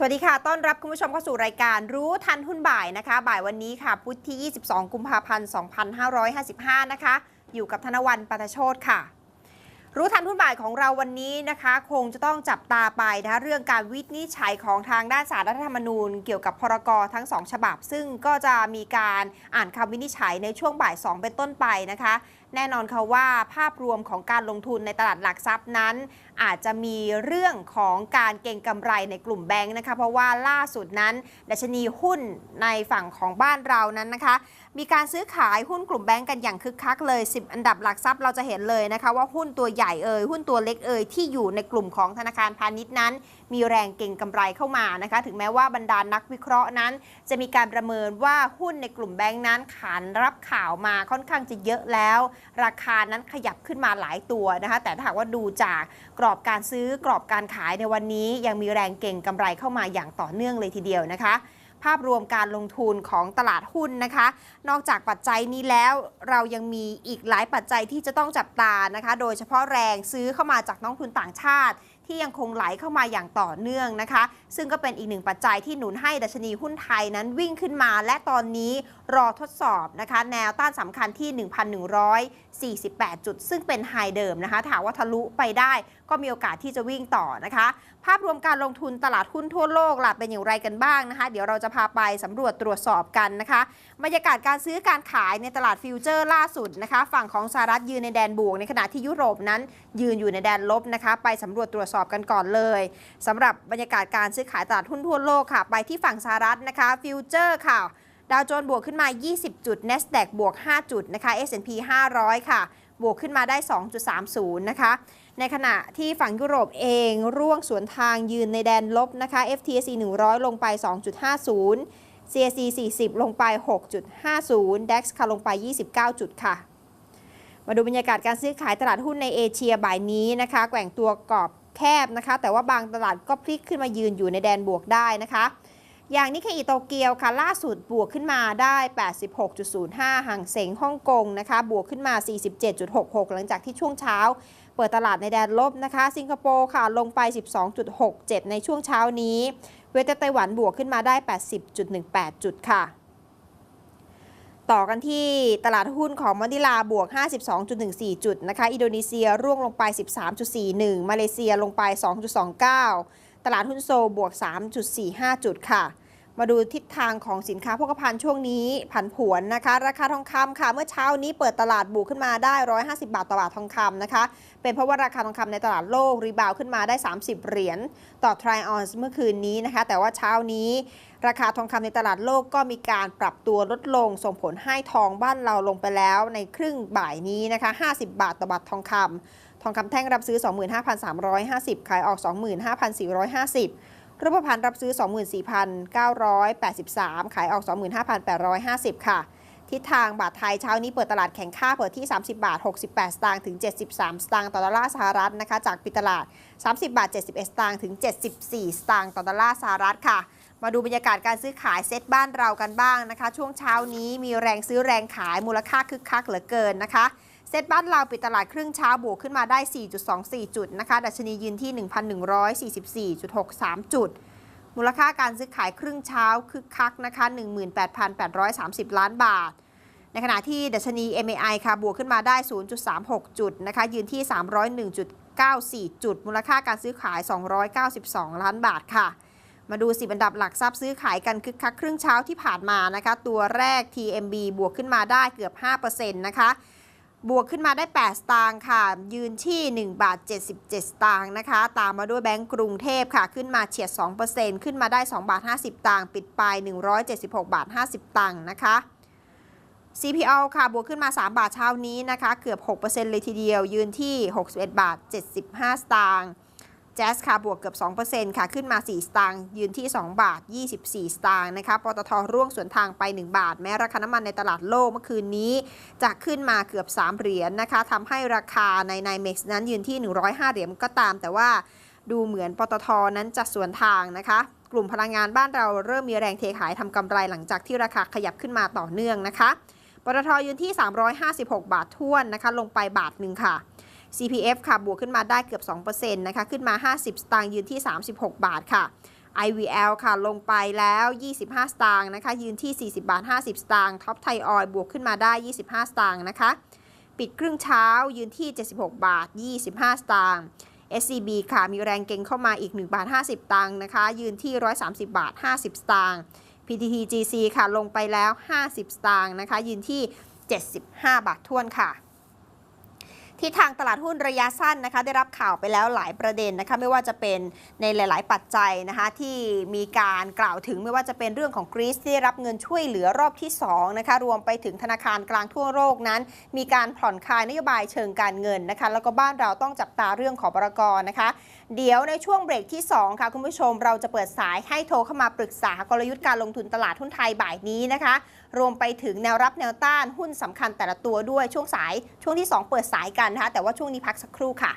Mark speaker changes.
Speaker 1: สวัสดีค่ะ ต้อนรับคุณผู้ชมเข้าสู่รายการรู้ทันหุ้นบ่ายนะคะ บ่ายวันนี้ค่ะ พุธที่ 22 กุมภาพันธ์ 2555 นะคะ อยู่กับธนวันปตโชตค่ะ รู้ทันหุ้นบ่ายของเราวันนี้นะคะ คงจะต้องจับตาไปนะคะเรื่องการวินิจฉัยของทางด้านสารรัฐธรรมนูญ เกี่ยวกับพรกทั้ง 2 ฉบับ ซึ่งก็จะมีการอ่านคำวินิจฉัยในช่วงบ่าย 2 เป็นต้นไปนะคะ แน่นอนค่ะว่าภาพรวมของการลงทุนในตลาดหลักทรัพย์นั้น อาจจะมีเรื่องของการเก็งกำไรในกลุ่มแบงค์นะคะ เพราะว่าล่าสุดนั้น ดัชนีหุ้นในฝั่งของบ้านเรานั้นนะคะ มีการซื้อขายหุ้นกลุ่มแบงก์กันอย่างคึกคักเลย 10 อันดับหลักทรัพย์เราจะเห็นเลยนะคะว่าหุ้นตัวใหญ่เอ่ยหุ้นตัวเล็กเอ่ยที่อยู่ในกลุ่มของธนาคารพาณิชย์นั้น มีแรงเก่งกำไรเข้ามานะคะ ถึงแม้ว่าบรรดานักวิเคราะห์นั้น จะมีการประเมินว่าหุ้นในกลุ่มแบงก์นั้นขานรับข่าวมาค่อนข้างจะเยอะแล้ว ราคานั้นขยับขึ้นมาหลายตัวนะคะ แต่ถ้าหากว่าดูจากกรอบการซื้อกรอบการขายในวันนี้ ยังมีแรงเก่งกำไรเข้ามาอย่างต่อเนื่องเลยทีเดียวนะคะ ภาพรวมการลงทุนของตลาดหุ้นนะคะ นอกจากปัจจัยนี้แล้วเรายังมีอีกหลายปัจจัยที่จะต้องจับตานะคะ โดยเฉพาะแรงซื้อเข้ามาจากนักทุนต่างชาติ ที่ยังคงไหลเข้ามาอย่างต่อเนื่องนะคะ ซึ่งก็เป็นอีกหนึ่งปัจจัยที่หนุนให้ดัชนีหุ้นไทยนั้นวิ่งขึ้นมา และตอนนี้ รอทดสอบนะคะ แนวต้านสำคัญที่ 1,148 จุด ซึ่งเป็นไฮเดิมนะคะถ้าหากว่าทะลุไปได้ก็มีโอกาสที่จะวิ่งต่อนะคะ ภาพรวมการลงทุนตลาดหุ้นทั่วโลกล่ะเป็นอย่างไรกันบ้างนะคะ เดี๋ยวเราจะพาไปสำรวจตรวจสอบกันนะคะบรรยากาศการซื้อการขายในตลาดฟิวเจอร์ล่าสุดนะคะ ฝั่งของสหรัฐยืนในแดนบวกในขณะที่ยุโรปนั้น ยืนอยู่ในแดนลบนะคะ ไปสำรวจตรวจสอบกันก่อนเลยสำหรับบรรยากาศการซื้อขายตลาดหุ้นทั่วโลกค่ะ ไปที่ฝั่งสหรัฐนะคะฟิวเจอร์ค่ะ ดาวโจนส์บวกขึ้นมา 20 จุด NASDAQ บวก 5 จุดนะคะ S&P 500 ค่ะ บวกขึ้นมาได้ 2.30 นะคะ ในขณะที่ฝั่งยุโรปเองร่วงสวนทางยืนในแดนลบนะคะ FTSE 100 ลงไป 2.50 CAC 40 ลงไป 6.50 DAX ค่ะลงไป 29 จุดค่ะ มาดูบรรยากาศการซื้อขายตลาดหุ้นในเอเชียบ่ายนี้นะคะแกว่งตัวกรอบแคบนะคะ แต่ว่าบางตลาดก็พลิกขึ้นมายืนอยู่ในแดนบวกได้นะคะ อย่างนิเคอิโตเกียวค่ะล่าสุดบวกขึ้นมาได้ 86.05ห่างเสงฮ่องกงนะคะบวกขึ้นมา 47.66 หลังจากที่ช่วงเช้า เปิดตลาดในแดนลบนะคะ สิงคโปร์ค่ะลงไป 12.67 ในช่วงเช้านี้ เวทไต้หวันบวกขึ้นมาได้ 80.18 จุดค่ะต่อกันที่ตลาดหุ้นของมะนิลาบวก 52.14 จุดนะคะ อินโดนีเซียร่วงลงไป 13.41 มาเลเซียลงไป 2.29 ตลาดหุ้นโซลบวก 3.45 จุดค่ะ มาดูทิศทางของสินค้าโภคภัณฑ์ช่วงนี้ผันผวนนะคะ ราคาทองคำค่ะเมื่อเช้านี้เปิดตลาดบวกขึ้นมาได้ 150 บาทต่อบาททองคำนะคะ เป็นเพราะว่าราคาทองคำในตลาดโลกรีบาวขึ้นมาได้ 30 เหรียญต่อทริออนซ์เมื่อคืนนี้นะคะ แต่ว่าเช้านี้ราคาทองคำในตลาดโลกก็มีการปรับตัวลดลง ส่งผลให้ทองบ้านเราลงไปแล้วในครึ่งบ่ายนี้นะคะ 50 บาทต่อบาททองคำทองคำแท่งรับซื้อ 25,350 ขายออก 25,450 รูปพรรณรับซื้อ 24,983 ขายออก 25,850 ค่ะ ทิศทางบาทไทยเช้านี้เปิดตลาดแข่งค่าเปิดที่ 30 บาท 68 สตางค์ถึง 73 สตางค์ต่อดอลลาร์สหรัฐนะคะ จากปิดตลาด 30 บาท 71 สตางค์ถึง 74 สตางค์ต่อดอลลาร์สหรัฐค่ะมาดูบรรยากาศการซื้อขายเซ็ตบ้านเรากันบ้างนะคะ ช่วงเช้านี้มีแรงซื้อแรงขายมูลค่าคึกคักเหลือเกินนะคะ เซ็ตบ้านเราปิดตลาดครึ่งเช้าบวกขึ้นมาได้ 4.24 จุดนะคะ ดัชนียืนที่ 1,144.63 จุด มูลค่าการซื้อขายครึ่งเช้าคึกคักนะคะ 18,830 ล้านบาท ในขณะที่ดัชนี MAI ค่ะบวกขึ้นมาได้ 0.36 จุดนะคะ ยืนที่ 301.94 จุด มูลค่าการซื้อขาย 292 ล้านบาทค่ะ มาดู 10 อันดับหลักทรัพย์ซื้อขายกันคึกคักครึ่งเช้าที่ผ่านมานะคะ ตัวแรก TMB บวกขึ้นมาได้เกือบ 5%นะคะ บวกขึ้นมาได้ 8 สตางค์ค่ะ ยืนที่ 1 บาท 77 สตางค์นะคะ ตามมาด้วยแบงก์กรุงเทพค่ะ ขึ้นมาเฉียด 2%ขึ้นมาได้ 2 บาท 50 ตังค์ ปิดไป 176 บาท 50 ตังค์นะคะ CPO ค่ะ บวกขึ้นมา 3 บาทเช้านี้นะคะ เกือบ 6%เลยทีเดียว ยืนที่ 61 บาท 75 สตางค์ แจ๊สค่ะบวกเกือบ 2%ค่ะขึ้นมา 4 สตางค์ยืนที่ 2 บาท 24 สตางค์นะคะปตทร่วงสวนทางไป 1 บาท แม้ราคาน้ำมันในตลาดโลกเมื่อคืนนี้ จะขึ้นมาเกือบ 3 เหรียญนนะคะทำให้ราคาในไนเม็กซ์นั้นยืนที่ 105 เหรียญก็ตาม แต่ว่าดูเหมือนปตทนั้นจะสวนทางนะคะกลุ่มพลังงานบ้านเราเริ่มมีแรงเทขายทำกำไรหลังจากที่ราคาขยับขึ้นมาต่อเนื่องนะคะปตทยืนที่ 356 บาทท้วนนะคะ ลงไปบาทหนึ่งค่ะ CPF ค่ะบวกขึ้นมาได้เกือบ 2%นะคะขึ้นมา 50 สตางค์ยืนที่ 36 บาทค่ะ IVL ค่ะลงไปแล้ว 25 สตางค์นะคะยืนที่ 40 บาท 50 สตางค์ท็อปไทยออยบวกขึ้นมาได้ 25 สตางค์นะคะ ปิดครึ่งเช้ายืนที่ 76 บาท 25 สตางค์ SCB ค่ะมีแรงเก็งเข้ามาอีก 1 บาท 50 ตังค์นะคะ ยืนที่ 130 บาท 50 สตางค์ PTTGC ค่ะลงไปแล้ว 50 สตางค์นะคะ ยืนที่ 75 บาททวนค่ะ ที่ทางตลาดหุ้นระยะสั้นนะคะได้รับข่าวไปแล้วหลายประเด็นนะคะไม่ว่าจะเป็นในหลาย ๆ ปัจจัยนะคะที่มีการกล่าวถึงไม่ว่าจะเป็นเรื่องของกรีซที่ได้รับเงินช่วยเหลือรอบที่2นะคะรวมไปถึงธนาคารกลางทั่วโลกนั้น มีการผ่อนคลายนโยบายเชิงการเงินนะคะแล้วก็บ้านเราต้องจับตาเรื่องของบรกรนะคะ เดี๋ยวในช่วงเบรกที่ 2 ค่ะคุณผู้ชมเราจะเปิดสายให้โทรเข้ามาปรึกษากลยุทธ์การลงทุนตลาดหุ้นไทยบ่ายนี้นะคะรวมไปถึงแนวรับแนวต้านหุ้นสำคัญแต่ละตัวด้วยช่วงสาย ช่วงที่ 2 เปิดสายกันนะคะแต่ว่าช่วงนี้พักสักครู่ค่ะ